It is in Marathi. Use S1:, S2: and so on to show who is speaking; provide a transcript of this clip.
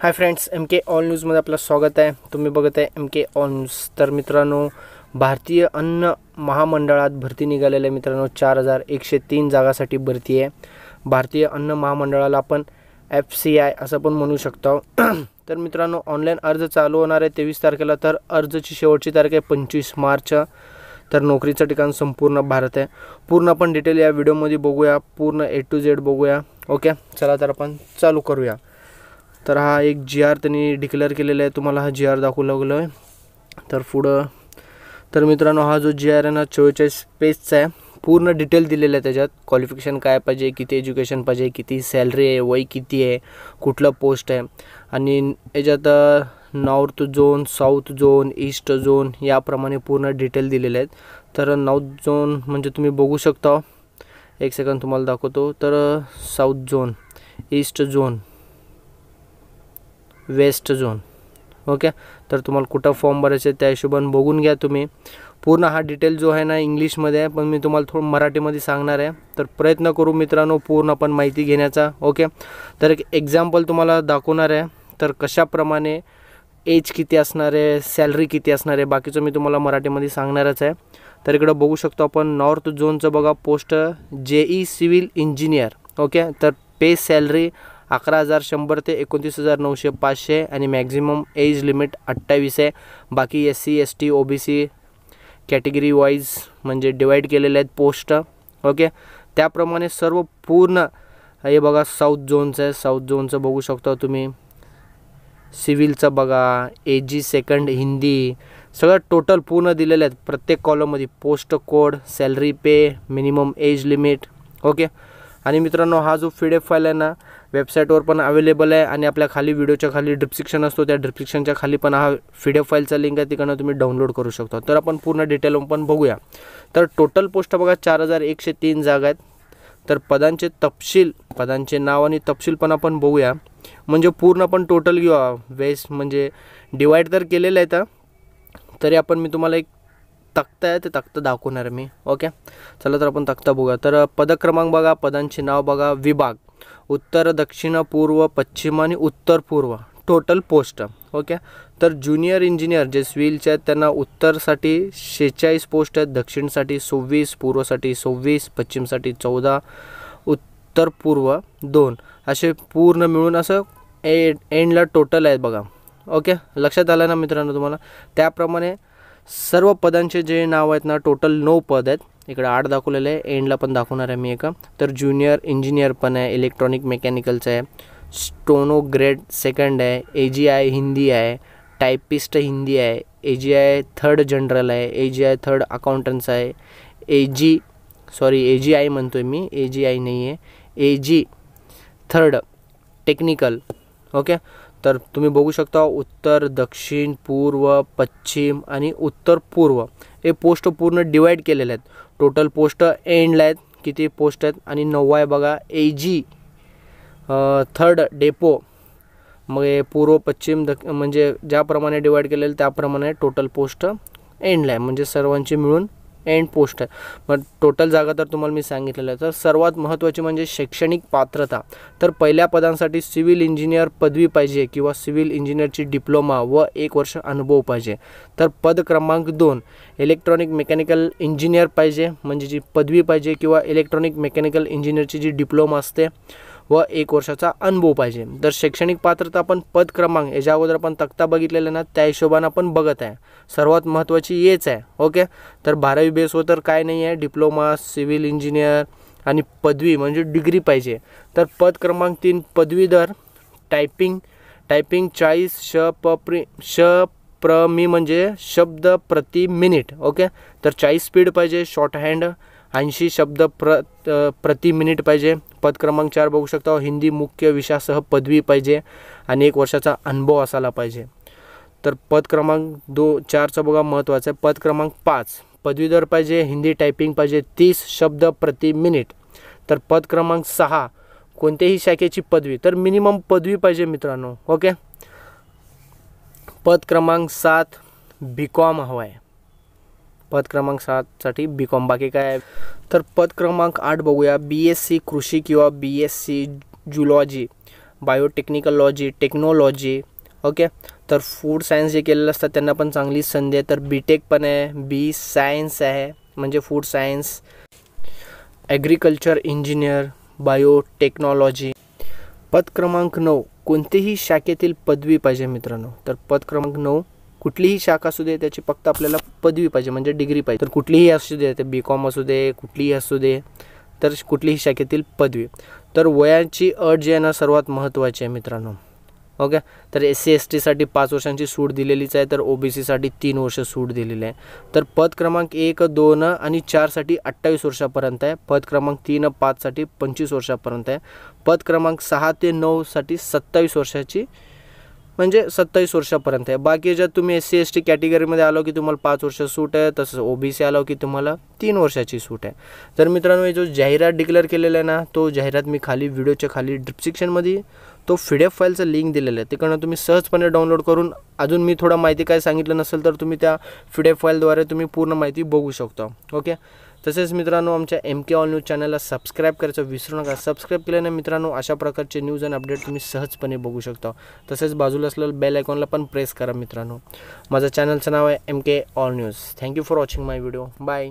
S1: Hi friends M K all न्यूजमध्ये आपलं स्वागत आहे. तुम्ही बघत आहे एम के ऑल न्यूज तर मित्रांनो भारतीय अन्न महामंडळात भरती निघालेल्या मित्रांनो चार हजार एकशे तीन जागासाठी भरती आहे. भारतीय अन्न महामंडळाला आपण एफ सी आय असं पण म्हणू शकतो. तर मित्रांनो ऑनलाईन अर्ज चालू होणार आहे तेवीस तारखेला. तर अर्जची शेवटची तारीख आहे पंचवीस मार्च. तर नोकरीचं ठिकाण संपूर्ण भारत आहे. पूर्ण आपण डिटेल या व्हिडिओमध्ये बघूया. पूर्ण ए टू झेड बघूया. ओके चला तर आपण चालू करूया. तर हा एक जी आर त्यांनी डिक्लेअर केलेला आहे. तुम्हाला हा जी आर दाखवू लागलो आहे तर पुढं तर मित्रांनो हा जो जी आर आहे ना चव्वेचाळीस पेजचा आहे. पूर्ण डिटेल दिलेलं आहे त्याच्यात. क्वालिफिकेशन काय पाहिजे किती एज्युकेशन पाहिजे किती सॅलरी आहे वय किती आहे कुठलं पोस्ट आहे. आणि याच्यात north zone south zone east zone याप्रमाणे पूर्ण डिटेल दिलेले आहेत. तर नॉर्थ झोन म्हणजे तुम्ही बघू शकता. एक सेकंद तुम्हाला दाखवतो. तर south zone east zone west zone. Okay? तर तुम्हाला कुठं फॉर्म भरायचे त्या हिशोबाने बघून घ्या तुम्ही. पूर्ण हा डिटेल जो आहे ना इंग्लिशमध्ये आहे पण मी तुम्हाला थोडं मराठीमध्ये सांगणार आहे. तर प्रयत्न करू मित्रांनो पूर्ण आपण माहिती घेण्याचा ओके? तर एक एक्झाम्पल तुम्हाला दाखवणार आहे. तर कशाप्रमाणे एज किती असणार आहे सॅलरी किती असणार आहे बाकीचं मी तुम्हाला मराठीमध्ये सांगणारच आहे. तर इकडं बघू शकतो आपण नॉर्थ झोनचं बघा पोस्ट जे ई सिव्हिल इंजिनियर ओके? तर पे सॅलरी अकरा हजार शंभर ते एकोणतीस हजार नऊशे पाचशे आणि मॅक्झिमम एज लिमिट अठ्ठावीस आहे. बाकी S C S T O B C category wise म्हणजे डिवाईड केलेले आहेत पोस्ट ओके? त्याप्रमाणे सर्व पूर्ण हे बघा साऊथ झोनचं आहे. साऊथ झोनचं बघू शकता तुम्ही. सिव्हिलचं बघा ए जी सेकंड हिंदी सगळं टोटल पूर्ण दिलेलं आहेत प्रत्येक कॉलममध्ये post code salary pay minimum age limit okay? आणि मित्रांनो हा जो फीड फाईल आहे ना वेबसाईटवर पण अवेलेबल आहे आणि आपल्या खाली व्हिडिओच्या खाली डिस्क्रिप्शन असतो त्या डिस्क्रिप्शनच्या खाली पण हा पी फाईलचा लिंक आहे तिकडनं तुम्ही डाउनलोड करू शकता. तर आपण पूर्ण डिटेल पण बघूया. तर टोटल पोस्ट बघा चार हजार एकशे तीन जागा आहेत. तर पदांचे तपशील पदांचे नाव आणि तपशील पण आपण बघूया. म्हणजे पूर्ण आपण टोटल घेऊया. वेस म्हणजे डिवाईड तर केलेलं आहे तर. तरी आपण मी तुम्हाला एक तक्ता आहे ते तक्ता दाखवणार आहे मी. ओके चला तर आपण तक्ता बघूया. तर पदक्रमांक बघा पदांचे नाव बघा विभाग. उत्तर दक्षिण पूर्व पश्चिम आणि उत्तर पूर्व. टोटल पोस्ट ओके तर ज्युनियर इंजिनियर जे सिव्हिलचे आहेत त्यांना उत्तरसाठी शेहेचाळीस पोस्ट आहेत दक्षिणसाठी सव्वीस पूर्वसाठी सव्वीस पश्चिमसाठी चौदा उत्तर पूर्व दोन. असे पूर्ण मिळून असं ए एंडला टोटल आहेत बघा. ओके लक्षात आलं ना मित्रांनो तुम्हाला? त्याप्रमाणे सर्व पदांचे जे नाव आहेत ना टोटल नऊ पद आहेत. इकडे आठ दाखवलेले आहे. एंडला पण दाखवणार आहे मी एका. तर ज्युनियर इंजिनियर पण आहे इलेक्ट्रॉनिक मेकॅनिकलचं आहे. स्टोनो ग्रेड सेकंड आहे. ए जी आय हिंदी आहे. टायपिस्ट हिंदी आहे. A G I third general आहे. ए जी आय थर्ड अकाउंटन्स आहे. A G sorry A G I म्हणतो आहे मी. ए जी आय नाही आहे A G third technical okay तर तुम्ही बघू शकता उत्तर दक्षिण पूर्व पश्चिम आणि उत्तर पूर्व हे पोस्ट पूर्ण डिवाईड केलेले आहेत. टोटल पोस्ट एंडला आहेत. किती पोस्ट आहेत? आणि नववा आहे बघा ए जी थर्ड डेपो मग हे पूर्व पश्चिम दक् म्हणजे ज्याप्रमाणे डिवाईड केलेलं त्याप्रमाणे टोटल पोस्ट एंडला आहे. म्हणजे सर्वांची मिळून एंड पोस्ट आहे. मग टोटल जागा तर तुम्हाला मी सांगितलेलं आहे. तर सर्वात महत्त्वाची म्हणजे शैक्षणिक पात्रता. तर पहिल्या पदांसाठी सिव्हिल इंजिनियर पदवी पाहिजे किंवा सिव्हिल इंजिनियरची डिप्लोमा व एक वर्ष अनुभव पाहिजे. तर पद क्रमांक दोन इलेक्ट्रॉनिक मेकॅनिकल इंजिनियर पाहिजे म्हणजे जी पदवी पाहिजे किंवा इलेक्ट्रॉनिक मेकॅनिकल इंजिनियरची जी डिप्लोमा असते व एक वर्षाचा अनुभव पाहिजे. तर शैक्षणिक पात्रता आपण पद क्रमांक याच्या अगोदर आपण तक्ता बघितलेला ना त्या हिशोबानं आपण बघत आहे. सर्वात महत्त्वाची येच आहे ओके? तर बारावी बेसवर तर काय नाही आहे डिप्लोमा सिव्हिल इंजिनियर आणि पदवी म्हणजे डिग्री पाहिजे. तर पद क्रमांक तीन पदवीधर टायपिंग टायपिंग चाळीस श प प्रि श प्र मी म्हणजे शब्द प्रति मिनिट ओके? तर चाळीस स्पीड पाहिजे शॉर्ट हँड ऐंशी शब्द प्र प्रति मिनिट पाहिजे. पद क्रमांक चार बघू शकता. हिंदी मुख्य विषयासह पदवी पाहिजे आणि एक वर्षाचा अनुभव असायला पाहिजे. तर पद क्रमांक दो चारचं बघा महत्त्वाचं आहे. पद क्रमांक पाच. पदवीधर पाहिजे हिंदी टायपिंग पाहिजे तीस शब्द प्रति मिनिट. तर पद क्रमांक सहा कोणत्याही शाखेची पदवी. तर मिनिमम पदवी पाहिजे मित्रांनो. ओके? पद क्रमांक सात बी कॉम हवा आहे पद क्रमांक सातसाठी बी कॉम बाकी काय? आहे तर पद क्रमांक आठ बघूया. बी एस सी कृषी किंवा B S C zoology biotechnology technology okay तर फ़ूड सायन्स जे केलेलं असतात त्यांना पण चांगली संधी आहे. तर बी टेक पण आहे. बी सायन्स आहे. म्हणजे food science agriculture engineer biotechnology पद क्रमांक नऊ, कोणतीही शाखेतील पदवी पाहिजे मित्रांनो. तर पद क्रमांक नऊ कुठलीही शाखा असू दे त्याची फक्त आपल्याला पदवी पाहिजे म्हणजे डिग्री पाहिजे. तर कुठलीही असू दे ते बी कॉम असू दे कुठलीही असू दे तर कुठलीही शाखेतील पदवी. तर वयाची अट जी आहे ना सर्वात महत्त्वाची आहे मित्रांनो. ओके? तर एस सी एस टीसाठी पाच वर्षांची सूट दिलेलीच आहे तर ओ बी सीसाठी तीन वर्ष सूट दिलेली आहे. तर पद क्रमांक एक दोन आणि चारसाठी अठ्ठावीस वर्षापर्यंत आहे. पद क्रमांक तीन पाचसाठी पंचवीस वर्षापर्यंत आहे. पद क्रमांक सहा ते नऊसाठी सत्तावीस वर्षाची म्हणजे सत्तावीस वर्षापर्यंत आहे. बाकी जर तुम्ही एस सी एस टी कॅटेगरीमध्ये आलो की तुम्हाला पाच वर्ष सूट आहे तसंच ओ बी सी आलो की तुम्हाला तीन वर्षाची सूट आहे. तर मित्रांनो हे जो जाहिरात डिक्लेअर केलेला आहे ना तो जाहिरात मी खाली व्हिडिओच्या खाली डिस्क्रिप्शनमध्ये तो पी डी एफ फाईलचं लिंक दिलेलं आहे. तिकडनं तुम्ही सहजपणे डाउनलोड करून अजून मी थोडा माहिती काय सांगितलं नसेल तर तुम्ही त्या पी डी एफ फाईलद्वारे तुम्ही पूर्ण माहिती बघू शकता. ओके तसेच मित्रांनो आमच्या एम के ऑल न्यूज चॅनलला सबस्क्राईब करायचं विसरू नका. सबस्क्राईब केल्याने मित्रांनो अशा प्रकारचे न्यूज आणि अपडेट तुम्ही सहजपणे बघू शकता. तसेच बाजूला असलेलं बेल आयकॉनला पण प्रेस करा मित्रांनो. माझं चॅनलचं नाव आहे M K all news thank you for watching my video bye